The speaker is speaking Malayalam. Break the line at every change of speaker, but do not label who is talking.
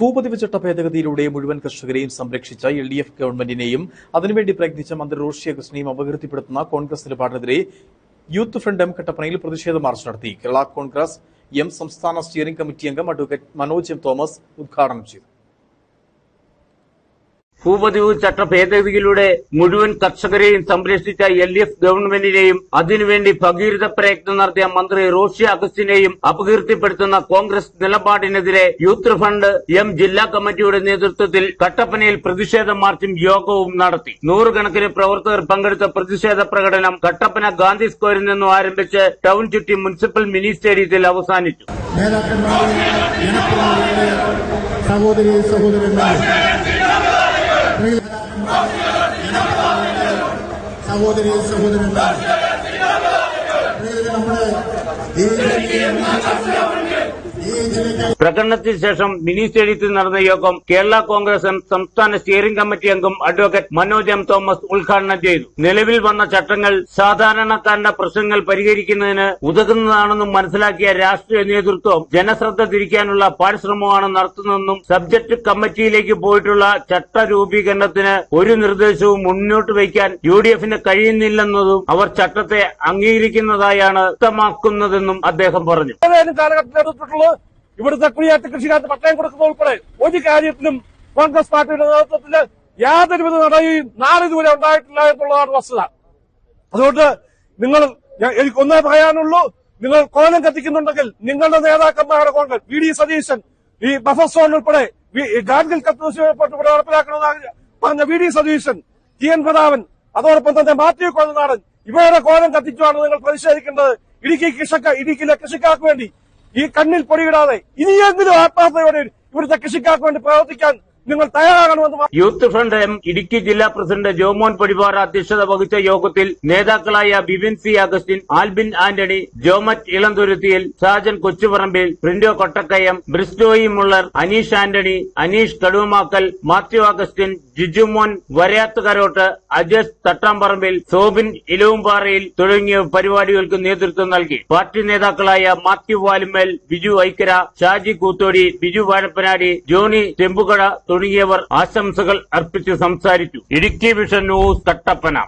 ഭൂപതിവ് ചട്ട ഭേദഗതിയിലൂടെ മുഴുവൻ കർഷകരെയും സംരക്ഷിച്ച എൽ ഡി എഫ് ഗവൺമെന്റിനെയും അതിനുവേണ്ടി പ്രയത്നിച്ച മന്ത്രി റോഷി അഗസ്റ്റിനെയും അപകീർത്തിപ്പെടുത്തുന്ന കോൺഗ്രസ് നിലപാടിനെതിരെ യൂത്ത് ഫ്രണ്ട് എം കട്ടപ്പനയിൽ പ്രതിഷേധ മാർച്ച് നടത്തി. കേരള കോൺഗ്രസ് എം സംസ്ഥാന സ്റ്റിയറിംഗ് കമ്മിറ്റി അംഗം അഡ്വക്കേറ്റ് മനോജ് എം തോമസ് ഉദ്ഘാടനം ചെയ്തു.
ഭൂപതിവ് ചട്ട ഭേദഗതിയിലൂടെ മുഴുവൻ കർഷകരെയും സംരക്ഷിച്ച എൽ എഫ് ഗവൺമെന്റിനെയും അതിനുവേണ്ടി ഭഗീരഥ പ്രയത്നം നടത്തിയ മന്ത്രി റോഷി അഗസ്റ്റിനെയും അപകീർത്തിപ്പെടുത്തുന്ന കോൺഗ്രസ് നിലപാടിനെതിരെ യൂത്ത് ഫണ്ട് എം ജില്ലാ കമ്മിറ്റിയുടെ നേതൃത്വത്തിൽ കട്ടപ്പനയിൽ പ്രതിഷേധ മാർച്ചും യോഗവും നടത്തി. നൂറുകണക്കിന് പ്രവർത്തകർ പങ്കെടുത്ത പ്രതിഷേധ പ്രകടനം കട്ടപ്പന ഗാന്ധി സ്ക്വയറിൽ നിന്നും ആരംഭിച്ച് ടൌൺ ചുറ്റി മുനിസിപ്പൽ മിനി സ്റ്റേഡിയത്തിൽ അവസാനിച്ചു.
സഹോദരി സഹോദരന്മാർ സഹോദരി സഹോദരന്മാർ. നമ്മുടെ ഈ ഈ ജില്ലയ്ക്ക്
പ്രകടനത്തിന് ശേഷം മിനി സ്റ്റേഡിയത്തിൽ നടന്ന യോഗം കേരള കോൺഗ്രസ് സംസ്ഥാന സ്റ്റിയറിംഗ് കമ്മിറ്റി അംഗം അഡ്വക്കേറ്റ് മനോജ് എം തോമസ് ഉദ്ഘാടനം ചെയ്തു. നിലവിൽ വന്ന ചട്ടങ്ങൾ സാധാരണക്കാരന്റെ പ്രശ്നങ്ങൾ പരിഹരിക്കുന്നതിന് ഉതകുന്നതാണെന്നും മനസ്സിലാക്കിയ രാഷ്ട്രീയ നേതൃത്വം ജനശ്രദ്ധ തിരിക്കാനുള്ള പാരിശ്രമമാണ് നടത്തുന്നതെന്നും സബ്ജക്ട് കമ്മിറ്റിയിലേക്ക് പോയിട്ടുള്ള ചട്ട രൂപീകരണത്തിന് ഒരു നിർദ്ദേശവും മുന്നോട്ട് വയ്ക്കാൻ യു ഡി എഫിന് കഴിയുന്നില്ലെന്നതും അവർ ചട്ടത്തെ അംഗീകരിക്കുന്നതായാണ് വ്യക്തമാക്കുന്നതെന്നും അദ്ദേഹം പറഞ്ഞു.
ഇവിടുത്തെ കുടിയേറ്റ കൃഷിക്കാർക്ക് പട്ടയം കൊടുക്കുന്ന ഉൾപ്പെടെ ഒരു കാര്യത്തിലും കോൺഗ്രസ് പാർട്ടിയുടെ നേതൃത്വത്തിൽ യാതൊരുവിധ നടയും നാളിതുവരെ ഉണ്ടായിട്ടില്ല എന്നുള്ളതാണ് വസ്തുത. അതുകൊണ്ട് നിങ്ങൾ എനിക്ക് എനിക്കൊന്നേ പറയാനുള്ളൂ നിങ്ങൾ കോലം കത്തിക്കുന്നുണ്ടെങ്കിൽ നിങ്ങളുടെ നേതാക്കന്മാരുടെ കോൺഗ്രസ് വി. ഡി. സതീശൻ ഈ ബഫർ സോൺ ഉൾപ്പെടെ ഗാഡ്ഗിൽ കത്തുപോട്ട് ഇവിടെ നടപ്പിലാക്കണമെന്ന് പറഞ്ഞ V. D. Satheesan T. N. Prathapan അതോടൊപ്പം തന്നെ മാത്യു കൊല്ലനാടൻ ഇവരുടെ കോലം കത്തിച്ചുമാണ് നിങ്ങൾ പ്രതിഷേധിക്കേണ്ടത്. ഇടുക്കി കൃഷക്ക ഇടുക്കിയിലെ കൃഷിക്കാർക്ക് വേണ്ടി ഈ കണ്ണിൽ പൊടിയിടാതെ ഇനിയെങ്കിലും ആത്മാർത്ഥയോടെ ഇവിടുത്തെ കൃഷിക്കാർക്ക് വേണ്ടി പ്രവർത്തിക്കാൻ നിങ്ങൾ തയ്യാറാകണമെന്ന്
യൂത്ത് ഫ്രണ്ട് എം ഇടുക്കി ജില്ലാ പ്രസിഡന്റ് ജോമോൻ പൊടിപാറ അധ്യക്ഷത വഹിച്ച യോഗത്തിൽ നേതാക്കളായ ബിബിൻ സി അഗസ്റ്റിൻ ആൽബിൻ ആന്റണി ജോമറ്റ് ഇളന്തുരുത്തിയിൽ സാജൻ കൊച്ചുപറമ്പിൽ പ്രിന്റോ കൊട്ടക്കയം ബ്രിസ്റ്റോയി മുള്ളർ അനീഷ് ആന്റണി അനീഷ് കടുവമാക്കൽ മാത്യു അഗസ്റ്റിൻ ജിജുമോൻ വരയാത്തുകരോട്ട് അജസ് തട്ടാമ്പറമ്പിൽ സോബിൻ ഇലവുംപാറയിൽ തുടങ്ങിയ പരിപാടികൾക്ക് നേതൃത്വം നൽകി. പാർട്ടി നേതാക്കളായ മാത്യു വാലുമേൽ ബിജു ഐക്കര ഷാജി കൂത്തോടി ബിജു വാഴപ്പനാടി ജോണി ചെമ്പുകട തുടങ്ങിയവർ ആശംസകൾ അർപ്പിച്ച് സംസാരിച്ചു. Idukki vision news Kattappana